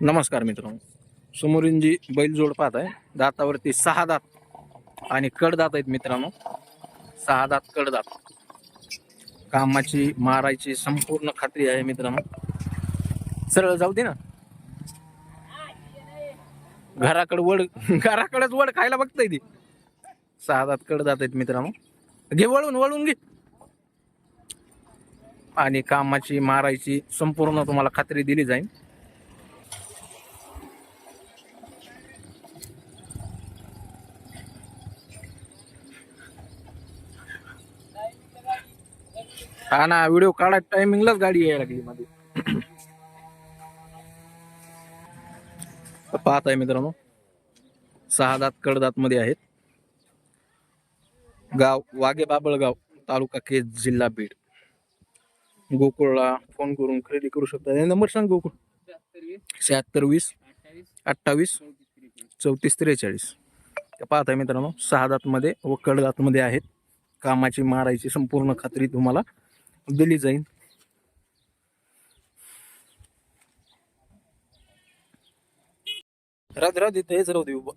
नमस्कार मित्रांनो. समोरिंजी बैलजोड पाहत आहे दातावरती सहा दात आणि कडदात आहेत मित्रांनो. सहा दात कडदात कामाची मारायची संपूर्ण खात्री आहे मित्रांनो. सरळ जाऊ दे ना. घराकडे वड घराकडेच वड खायला बघताय ती. सहा दात कडदात आहेत मित्रांनो. घे वळून वळून घे. आणि कामाची मारायची संपूर्ण तुम्हाला खात्री दिली जाईल. हा ना व्हिडिओ काढा टायमिंगलाच गाडी यायला लागली मध्ये. पाहत आहे मित्रांनो सहा दात कडदात मध्ये आहेत. गाव वाघे बाबळगाव तालुका केज जिल्हा बीड. गोकुळला फोन करून खरेदी करू शकता. नंबर सांग गोकुळ. शहात्तर वीस अठ्ठावीस चौतीस त्रेचाळीस. पाहत आहे मित्रांनो सहा दातमध्ये व कडदातमध्ये आहेत. कामाची मारायची संपूर्ण खात्री तुम्हाला दिली जाईल. राध राध इथं हेच राहू दे उभं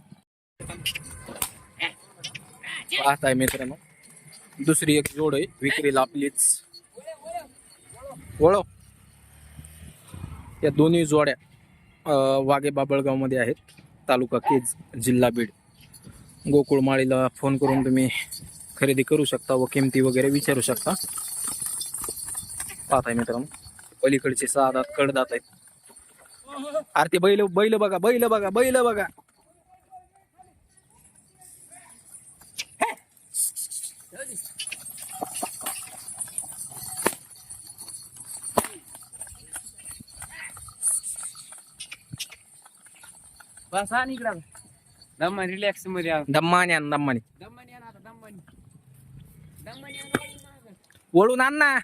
आहे मित्रांनो. दुसरी एक जोड आहे विक्रीला आपलीच. वळव या दोन्ही जोड्या वागे वाघे बाबळगावमध्ये आहेत तालुका केज जिल्हा बीड. गोकुळमाळीला फोन करून तुम्ही खरेदी करू शकता व किमती वगैरे विचारू शकता. पाहत आहे मित्रांनो पलीकडचे सहा दात कडदात आहेत. आरती बैल बैल बघा बैल बघा बैल बघा. बस इकडं दम्मानी रिलॅक्समध्ये आहो. दम्मानी आण दम्मानी. दम्मानी आणा आता दम्मानी. दम्मानी आणा बाई मागं. वळून आण ना.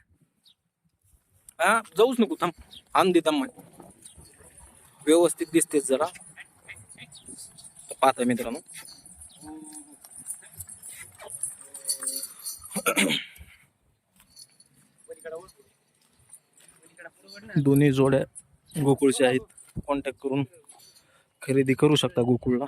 हा जाऊच नको थांब. आण दे दम्मानी. व्यवस्थित दिसतेच जरा. पाहता मित्रांनो. दोन्ही जोड्या गोकुळच्या आहेत. कॉन्टॅक्ट करून खरेदी करू शकता गोकुळला.